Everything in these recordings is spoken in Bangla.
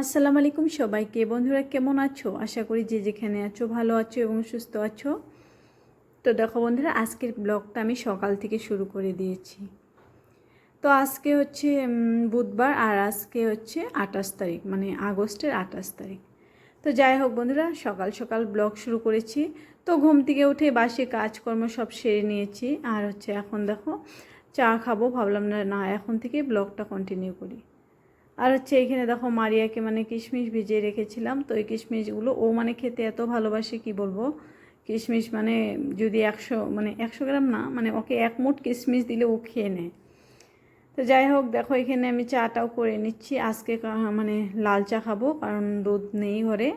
আসসালামু আলাইকুম সবাইকে। বন্ধুরা, কেমন আছো? আশা করি যে যেখানে আছো ভালো আছো এবং সুস্থ আছো। তো দেখো বন্ধুরা, আজকের ব্লগটা আমি সকাল থেকে শুরু করে দিয়েছি। তো আজকে হচ্ছে বুধবার আর আজকে হচ্ছে আঠাশ তারিখ মানে আগস্টের আঠাশ তারিখ। তো যাই হোক বন্ধুরা, সকাল সকাল ব্লগ শুরু করেছি। তো ঘুম থেকে উঠে বাসে কাজকর্ম সব সেরে নিয়েছি। আর হচ্ছে এখন দেখো, চা খাব, ভাবলাম না না, এখন থেকে ব্লগটা কন্টিনিউ করি। আর হচ্ছে এখানে দেখো মারিয়াকে মানে কিশমিশ ভিজিয়ে রেখেছিলাম, তো এই কিশমিশগুলো ও মানে খেতে এত ভালোবাসে কি বলব? কিশমিশ মানে যদি একশো মানে একশো গ্রাম না মানে ওকে এক মুঠ কিশমিশ দিলে ও খেয়ে নেয়। তো যাই হোক, দেখো এখানে আমি চাটাও করে নিচ্ছি। আজকে মানে লাল চা খাব, কারণ দুধ নেই ঘরে,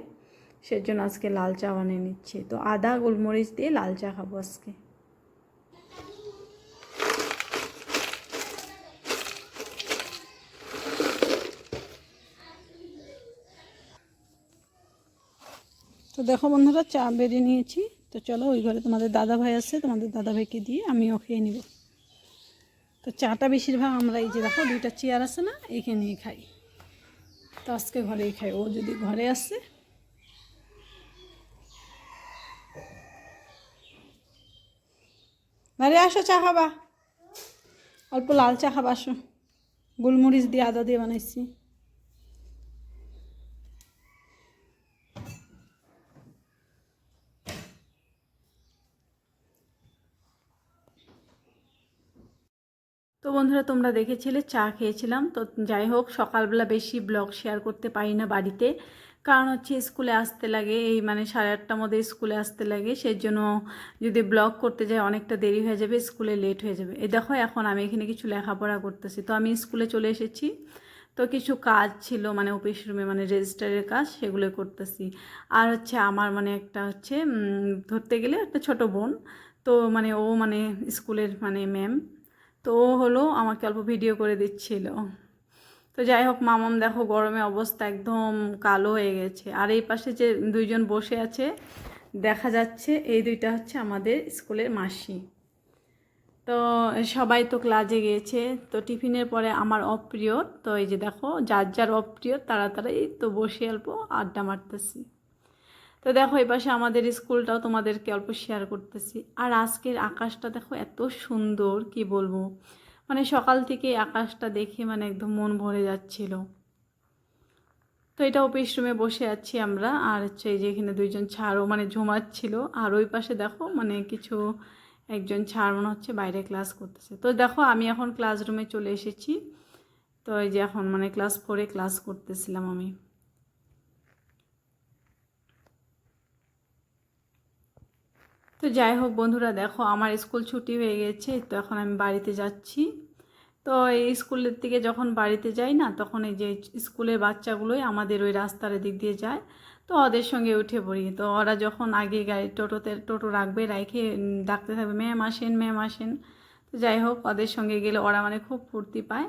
সেজন্য আজকে লাল চা বানিয়ে নিচ্ছি। তো আদা, গোলমরিচ দিয়ে লাল চা খাব আজকে। তো দেখো বন্ধুরা, চা বেরিয়ে নিয়েছি। তো চলো, ওই ঘরে তোমাদের দাদা ভাই আছে, তোমাদের দাদা ভাইকে দিয়ে আমিও খেয়ে নিব। তো চাটা বেশিরভাগ আমরা এই যে দেখো, দুইটা চেয়ার আছে না এইখানেই খাই। তো আজকে ঘরেই খাই, ও যদি ঘরে আসে। আরে, আসো, চা খাবা। অল্প লাল চা খাবা, আসো। গোলমরিচ দিয়ে আদা দিয়ে বানাইছি। বন্ধুরা, তোমরা দেখেছিলে, চা খেয়েছিলাম। তো যাই হোক, সকালবেলা বেশি ব্লগ শেয়ার করতে পারি না বাড়িতে। কারণ হচ্ছে স্কুলে আসতে লাগে, এই মানে সাড়ে আটটার মধ্যে স্কুলে আসতে লাগে। সেই জন্য যদি ব্লগ করতে যাই, অনেকটা দেরি হয়ে যাবে, স্কুলে লেট হয়ে যাবে। এই দেখো, এখন আমি এখানে কিছু লেখাপড়া করতেছি। তো আমি স্কুলে চলে এসেছি। তো কিছু কাজ ছিল মানে অফিস রুমে মানে রেজিস্টারের কাজ, সেগুলো করতেছি। আর হচ্ছে আমার মানে একটা হচ্ছে ধরতে গেলে একটা ছোট বোন। তো মানে ও মানে স্কুলের মানে ম্যাম। তো হলো আমাকে অল্প ভিডিও করে দিচ্ছিল। তো যাই হোক মামাম দেখো গরমে অবস্থা একদম কালো হয়ে গেছে। আর এই পাশে যে দুইজন বসে আছে, দেখা যাচ্ছে এই দুইটা হচ্ছে আমাদের স্কুলের মাসি। তো সবাই তো ক্লাসে গিয়েছে, তো টিফিনের পরে আমার অপ্রিয়, তো এই যে দেখো, যার যার অপ্রিয় তারা তারা এই তো বসে অল্প আড্ডা মারতেছি। তো দেখো, এই পাশে আমাদের স্কুলটাও তোমাদেরকে অল্প শেয়ার করতেছি। আর আজকের আকাশটা দেখো, এত সুন্দর, কি বলব? মানে সকাল থেকে আকাশটা দেখে মানে একদম মন ভরে যাচ্ছিল। তো এটা অফিস রুমে বসে আছি আমরা, আর হচ্ছে এই যে এখানে দুইজন ছাড়ও মানে ঝুমাচ্ছিল। আর ওই পাশে দেখো মানে কিছু একজন ছাড় মনে হচ্ছে বাইরে ক্লাস করতেছে। তো দেখো, আমি এখন ক্লাসরুমে চলে এসেছি। তো এই যে এখন মানে ক্লাস ফোরে ক্লাস করতেছিলাম আমি। তো যাই হোক বন্ধুরা, দেখো আমার স্কুল ছুটি হয়ে গেছে, তো এখন আমি বাড়িতে যাচ্ছি। তো এই স্কুলের থেকে যখন বাড়িতে যাই না, তখন এই যে স্কুলের বাচ্চাগুলোই আমাদের ওই রাস্তার দিক দিয়ে যায়। তো ওদের সঙ্গে উঠে পড়ি। তো ওরা যখন আগে গাড়ি, টোটোতে, টোটো রাখবে রাখে ডাকতে থাকবে, ম্যাম আসেন ম্যাম আসেন। তো যাই হোক, ওদের সঙ্গে গেলে ওরা মানে খুব ফুর্তি পায়।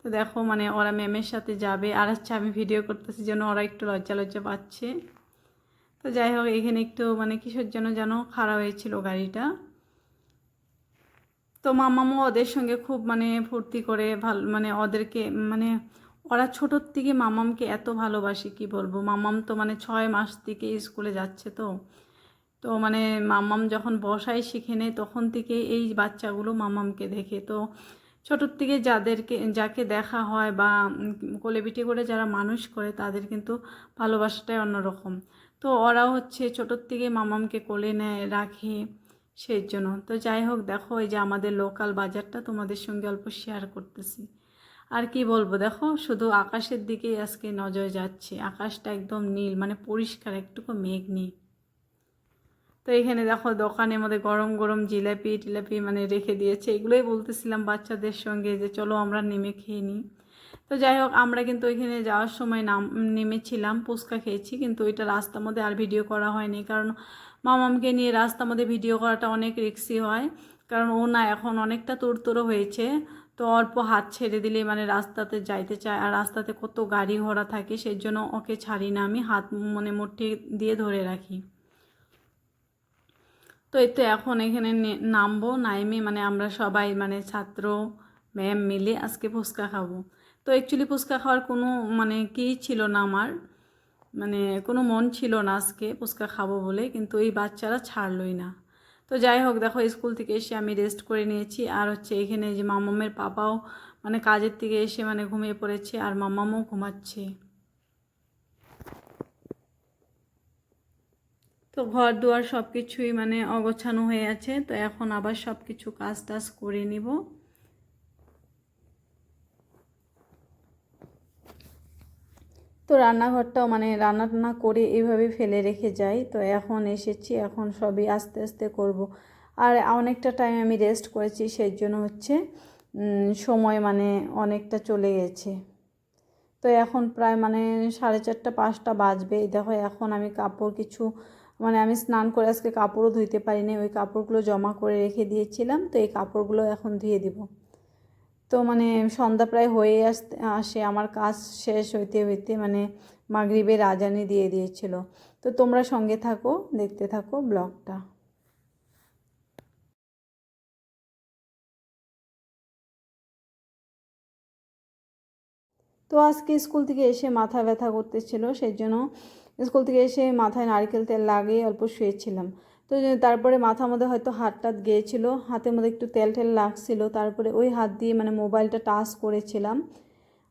তো দেখো মানে ওরা ম্যামের সাথে যাবে। আর হচ্ছে আমি ভিডিও করতেছি যেন ওরা একটু লজ্জা লজ্জা পাচ্ছে। তো যাই হোক এখানে একটু মানে কিসের জন্য যেন খারাপ হয়েছিল গাড়িটা। তো মামামও ওদের সঙ্গে খুব মানে ফুর্তি করে ভালো মানে ওদেরকে মানে ওরা ছোটোর থেকে মামামকে এত ভালোবাসে কি বলব? মামাম তো মানে ছয় মাস থেকে স্কুলে যাচ্ছে তো। তো মানে মামাম যখন বসাই শিখে নেয় তখন থেকে এই বাচ্চাগুলো মামামকে দেখে। তো ছোটোর থেকে যাদেরকে যাকে দেখা হয় বা উম, কোলে পিঠে করে যারা মানুষ করে তাদের কিন্তু ভালোবাসাটাই অন্যরকম। তো ওরাও হচ্ছে ছোটোর থেকে মামামকে কোলে নেয়, রাখে সেই জন্য তো যাই হোক, দেখো এই যে আমাদের লোকাল বাজারটা তোমাদের সঙ্গে অল্প শেয়ার করতেছি। আর কি বলব, দেখো শুধু আকাশের দিকেই আজকে নজর যাচ্ছে। আকাশটা একদম নীল মানে পরিষ্কার, একটুকু মেঘ নেই। তো এখানে দেখো দোকানের মধ্যে গরম গরম জিলাপি টিলাপি মানে রেখে দিয়েছে। এগুলোই বলতেছিলাম বাচ্চাদের সঙ্গে যে চলো আমরা নেমে খেয়ে নিই। তো যাই হোক, আমরা কিন্তু ওইখানে যাওয়ার সময় নাম, নেমেছিলাম, ফুচকা খেয়েছি, কিন্তু ওইটা রাস্তার মধ্যে আর ভিডিও করা হয়নি। কারণ মামামকে নিয়ে রাস্তার মধ্যে ভিডিও করাটা অনেক রিক্সি হয়। কারণ ও না এখন অনেকটা তোড়তোড়ো হয়েছে। তো অল্প হাত ছেড়ে দিলে মানে রাস্তাতে যাইতে চায়। আর রাস্তাতে কত গাড়ি ঘোড়া থাকে সেই জন্য ওকে ছাড়ি না। আমি হাত মানে মুঠি দিয়ে ধরে রাখি। তো এই তো এখন এখানে নামবো, নাইমে মানে আমরা সবাই মানে ছাত্র ম্যাম মিলে আজকে ফুচকা খাব। তো অ্যাকচুয়ালি ফুচকা খাওয়ার কোনো মানে কী ছিল না আমার। মানে কোনো মন ছিল না আজকে ফুচকা খাব বলে, কিন্তু এই বাচ্চারা ছাড়লই না। তো যাই হোক, দেখো স্কুল থেকে এসে আমি রেস্ট করে নিয়েছি। আর হচ্ছে এখানে যে মামামের পাপাও মানে কাজের থেকে এসে মানে ঘুমিয়ে পড়েছে, আর মামামও ঘুমাচ্ছে। তো ঘর দুয়ার সব কিছুই মানে অগোছানো হয়ে আছে, তো এখন আবার সব কিছু কাজ টাজ করে নিব। তো রান্নাঘরটাও মানে রান্না টান্না করে এইভাবে ফেলে রেখে যাই। তো এখন এসেছি, এখন সবই আস্তে আস্তে করব। আর অনেকটা টাইম আমি রেস্ট করেছি সেই জন্য হচ্ছে সময় মানে অনেকটা চলে গেছে। তো এখন প্রায় মানে সাড়ে চারটা, পাঁচটা বাজবে। দেখো, এখন আমি কাপড় কিছু মানে আমি স্নান করে আজকে কাপড়ও ধুইতে পারিনি। ওই কাপড়গুলো জমা করে রেখে দিয়েছিলাম। তো এই কাপড়গুলো এখন ধুয়ে দিব। তো মানে সন্ধ্যা প্রায় হয়ে আসতে আসে, আমার কাজ শেষ হইতে হইতে মানে মাগরিবের আজানি দিয়ে দিয়েছিল। তো তোমরা সঙ্গে থাকো, দেখতে থাকো ব্লগটা। তো আজকে স্কুল থেকে এসে মাথা ব্যথা করতেছিল, সেই জন্য স্কুল থেকে এসে মাথায় নারকেল তেল লাগিয়ে অল্প শুয়েছিলাম। তো তারপরে মাথার মধ্যে হয়তো হাত টাত গিয়েছিল, হাতের মধ্যে একটু তেল টেল লাগছিল, তারপরে ওই হাত দিয়ে মানে মোবাইলটা টাচ করেছিলাম।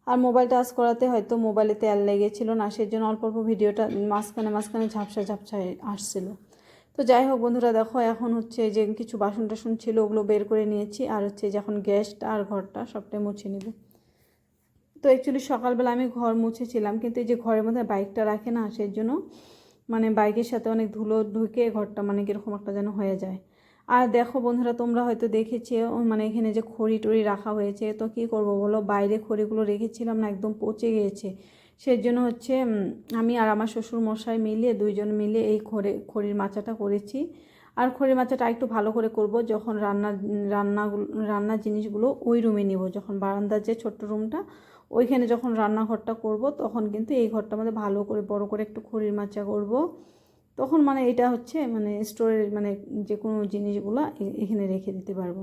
আর মোবাইল টাচ করাতে হয়তো মোবাইলে তেল লেগেছিল না সেই জন্য অল্প অল্প ভিডিওটা মাঝখানে মাঝখানে ঝাপসা ঝাপসা আসছিল। তো যাই হোক বন্ধুরা, দেখো এখন হচ্ছে যে কিছু বাসন টাসন ছিল, ওগুলো বের করে নিয়েছি। আর হচ্ছে যখন গ্যাসটা আর ঘরটা সবটাই মুছে নেব। তো অ্যাকচুয়ালি সকালবেলা আমি ঘর মুছেছিলাম, কিন্তু এই যে ঘরের মধ্যে বাইকটা রাখে না সেই জন্য মানে বাইকের সাথে অনেক ধুলো ঢুকে ঘরটা মানে কীরকম একটা যেন হয়ে যায়। আর দেখো বন্ধুরা, তোমরা হয়তো দেখেছি মানে এখানে যে খড়ি টড়ি রাখা হয়েছে, তো কী করব বলো? বাইরে খড়িগুলো রেখেছিলাম না, একদম পচে গিয়েছে। সেই জন্য হচ্ছে আমি আর আমার শ্বশুর মশাই মিলিয়ে দুইজন মিলে এই খড়ে, খড়ির মাচাটা করেছি। আর খড়ির মাচাটা একটু ভালো করে করব, যখন রান্না, রান্নাগুলো, রান্নার জিনিসগুলো ওই রুমে নিব, যখন বারান্দার যে ছোট্ট রুমটা ওইখানে যখন রান্নাঘরটা করব, তখন কিন্তু এই ঘরটা আমাদের ভালো করে, বড় করে একটু খড়ির মাচা করব। তখন মানে এটা হচ্ছে মানে স্টোরের মানে যে কোনো জিনিসগুলো এখানে রেখে দিতে পারব।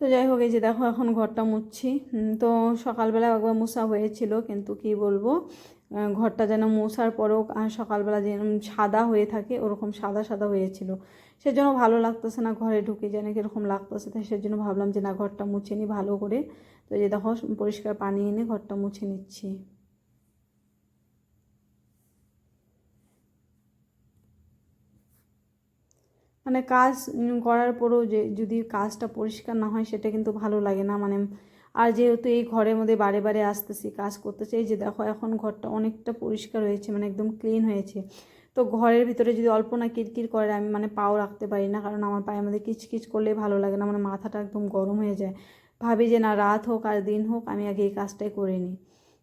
তো যাই হোক, এই যে দেখো এখন ঘরটা মুছছি। তো সকালবেলা একবার মোছা হয়েছিল, কিন্তু কি বলব? ঘরটা যেন মোছার পরেও সকালবেলা যেন সাদা হয়ে থাকে, ওরকম সাদা সাদা হয়েছিল। সেজন্য ভালো লাগতেছে না, ঘরে ঢুকে যেন কীরকম লাগতেছে, তাই সেজন্য ভাবলাম যে না, ঘরটা মুছে নিই ভালো করে। তো যে দেখো, পরিষ্কার পানি এনে ঘরটা মুছে নিচ্ছি। মানে কাজ করার পরেও যে যদি কাজটা পরিষ্কার না হয়, সেটা কিন্তু ভালো লাগে না। মানে আর যেহেতু এই ঘরের মধ্যে বারে বারে আসতেছি, কাজ করতেছি, এই যে দেখো, এখন ঘরটা অনেকটা পরিষ্কার হয়েছে মানে একদম ক্লিন হয়েছে। তো ঘরের ভিতরে যদি অল্প না কিরকির করে, আমি মানে পাও রাখতে পারি না, কারণ আমার পায়ের মধ্যে কিচকিচ করলে ভালো লাগে না মানে মাথাটা একদম গরম হয়ে যায়। ভাবি যে, না, রাত হোক আর দিন হোক, আমি আগে এই কাজটাই করে নিই।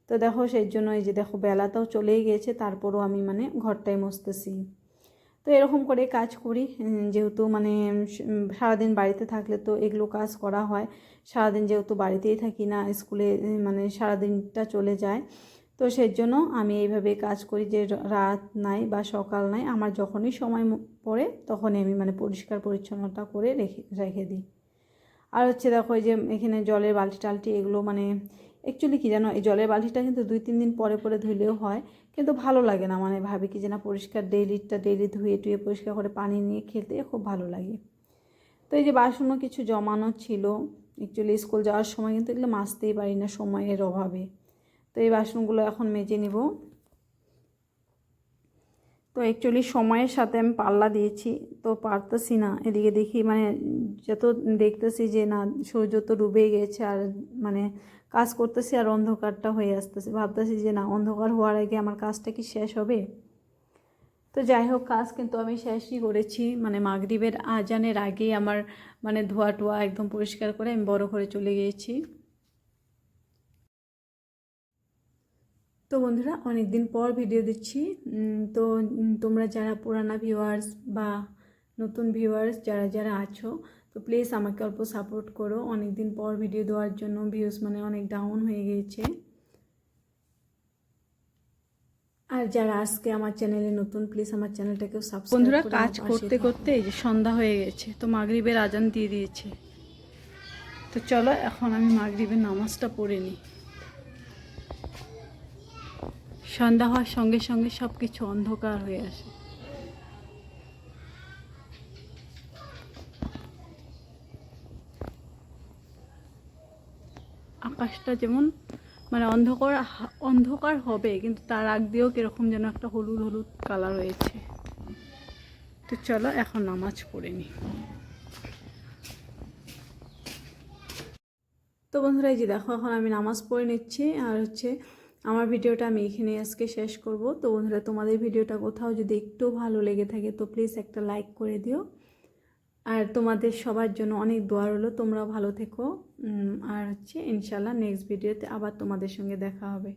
তো দেখো, সেই জন্য এই যে, দেখো, বেলাটাও চলেই গিয়েছে তারপরও আমি মানে ঘরটাই মসতেছি। তো এরকম করে কাজ করি যেহেতু মানে সারাদিন বাড়িতে থাকলে তো এগুলো কাজ করা হয়। সারাদিন যেহেতু বাড়িতেই থাকি না, স্কুলে মানে সারাদিনটা চলে যায়। তো সেই জন্য আমি এইভাবে কাজ করি যে, রাত নাই বা সকাল নাই, আমার যখনই সময় পড়ে, তখনই আমি মানে পরিষ্কার পরিচ্ছন্নতা করে রেখে রেখে দিই। আর হচ্ছে দেখো এই যে এখানে জলের বালতি টালটি এগুলো মানে অ্যাকচুয়ালি কী জানো, এই জলের বালতিটা কিন্তু দুই তিন দিন পরে পরে ধুলেও হয়, কিন্তু ভালো লাগে না। মানে ভাবি কি যে না পরিষ্কার ডেইলিটা ডেইলি ধুয়ে টুয়ে পরিষ্কার করে পানি নিয়ে খেতে খুব ভালো লাগে। তো এই যে বাসনও কিছু জমানো ছিল অ্যাকচুয়ালি স্কুল যাওয়ার সময় কিন্তু এগুলো মাজতেই পারি না সময়ের অভাবে। তো এই বাসনগুলো এখন মেজে নিব। তো অ্যাকচুয়ালি সময়ের সাথে আমি পাল্লা দিয়েছি, তো পারতেছি না। এদিকে দেখি মানে যত দেখতেছি যে না, সূর্য তো ডুবে গেছে আর মানে কাজ করতেছি আর অন্ধকারটা হয়ে আসতেছে। ভাবতেছি যে না, অন্ধকার হওয়ার আগে আমার কাজটা কি শেষ হবে? তো যাই হোক, কাজ কিন্তু আমি শেষই করেছি। মানে মাগরীবের আজানের আগেই আমার মানে ধোয়া টোয়া একদম পরিষ্কার করে আমি বড় করে চলে গিয়েছি। তো বন্ধুরা অনেক দিন পর ভিডিও দিচ্ছি। তো তোমরা যারা পুরানা ভিউয়ার্স বা নতুন ভিউয়ার্স যারা যারা আছো তো প্লিজ আমাকে অল্প সাপোর্ট করো। অনেক দিন পর ভিডিও দেওয়ার জন্য ভিউজ মানে অনেক ডাউন হয়ে গিয়েছে। আর যারা আজকে আমার চ্যানেলে নতুন প্লিজ আমার চ্যানেলটাকেও সাবস্ক্রাইব বন্ধুরা কাজ করতে করতে এই যে সন্ধ্যা হয়ে গেছে তো মাগরিবের আজান দিয়ে দিয়েছে। তো চলো এখন আমি মাগরিবের নামাজটা পড়ে নিই। সন্ধ্যা হওয়ার সঙ্গে সঙ্গে সব কিছু অন্ধকার হয়ে আসে। আকাশটা যেমন মানে অন্ধকার অন্ধকার হবে, কিন্তু তার আগ দিয়েও কীরকম যেন একটা হলুদ হলুদ কালার হয়েছে তো চলো এখন নামাজ পড়ে নিই তো বন্ধুরা, এই যে দেখো, এখন আমি নামাজ পড়ে নিচ্ছি, আর হচ্ছে আমার ভিডিওটা আমি এখানে আজকে শেষ করব। তো বন্ধুরা, তোমাদের ভিডিওটা কোথাও যদি একটু ভালো লেগে থাকে, তো প্লিজ একটা লাইক করে দিও। আর তোমাদের সবার জন্য অনেক দোয়া হলো তোমরাও ভালো থেকো। আর হচ্ছে ইনশাল্লাহ নেক্সট ভিডিওতে আবার তোমাদের সঙ্গে দেখা হবে।